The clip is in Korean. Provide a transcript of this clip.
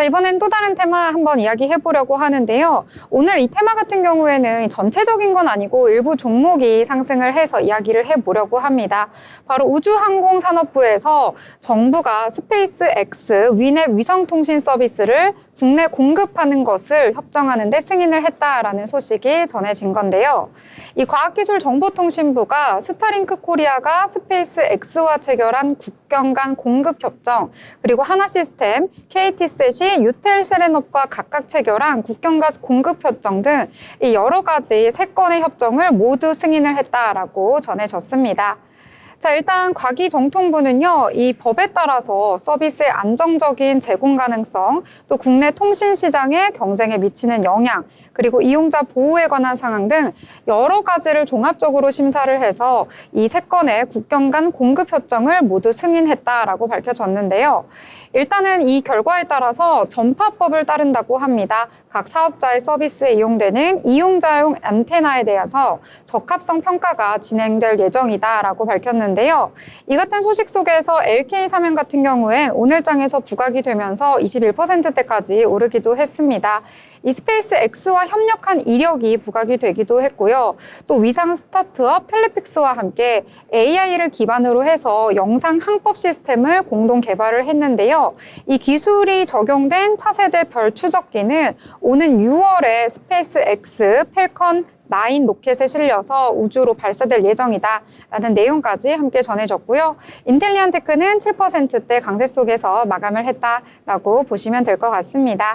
자, 이번엔 또 다른 테마 한번 이야기해 보려고 하는데요. 오늘 이 테마 같은 경우에는 전체적인 건 아니고 일부 종목이 상승을 해서 이야기를 해 보려고 합니다. 바로 우주항공산업부에서 정부가 스페이스 X 위넷 위성통신 서비스를 국내 공급하는 것을 협정하는데 승인을 했다라는 소식이 전해진 건데요. 이 과학기술정보통신부가 스타링크 코리아가 스페이스 X와 체결한 국경 간 공급 협정 그리고 하나 시스템, KT셋이 유텔 세레놉과 각각 체결한 국경 간 공급 협정 등이 여러 가지 세 건의 협정을 모두 승인을 했다라고 전해졌습니다. 자, 일단 과기정통부는요, 이 법에 따라서 서비스의 안정적인 제공 가능성, 또 국내 통신 시장의 경쟁에 미치는 영향, 그리고 이용자 보호에 관한 상황 등 여러 가지를 종합적으로 심사를 해서 이 세 건의 국경 간 공급 협정을 모두 승인했다라고 밝혀졌는데요. 일단은 이 결과에 따라서 전파법을 따른다고 합니다. 각 사업자의 서비스에 이용되는 이용자용 안테나에 대해서 적합성 평가가 진행될 예정이다라고 밝혔는데 요. 이 같은 소식 속에서 LK 사면 같은 경우엔 오늘장에서 부각이 되면서 21%대까지 오르기도 했습니다. 이 스페이스 X와 협력한 이력이 부각이 되기도 했고요. 또 위상 스타트업 텔레픽스와 함께 AI를 기반으로 해서 영상 항법 시스템을 공동 개발을 했는데요. 이 기술이 적용된 차세대 별 추적기는 오는 6월에 스페이스 X 펠컨 9 로켓에 실려서 우주로 발사될 예정이다라는 내용까지 함께 전해졌고요. 인텔리안 테크는 7%대 강세 속에서 마감을 했다라고 보시면 될 것 같습니다.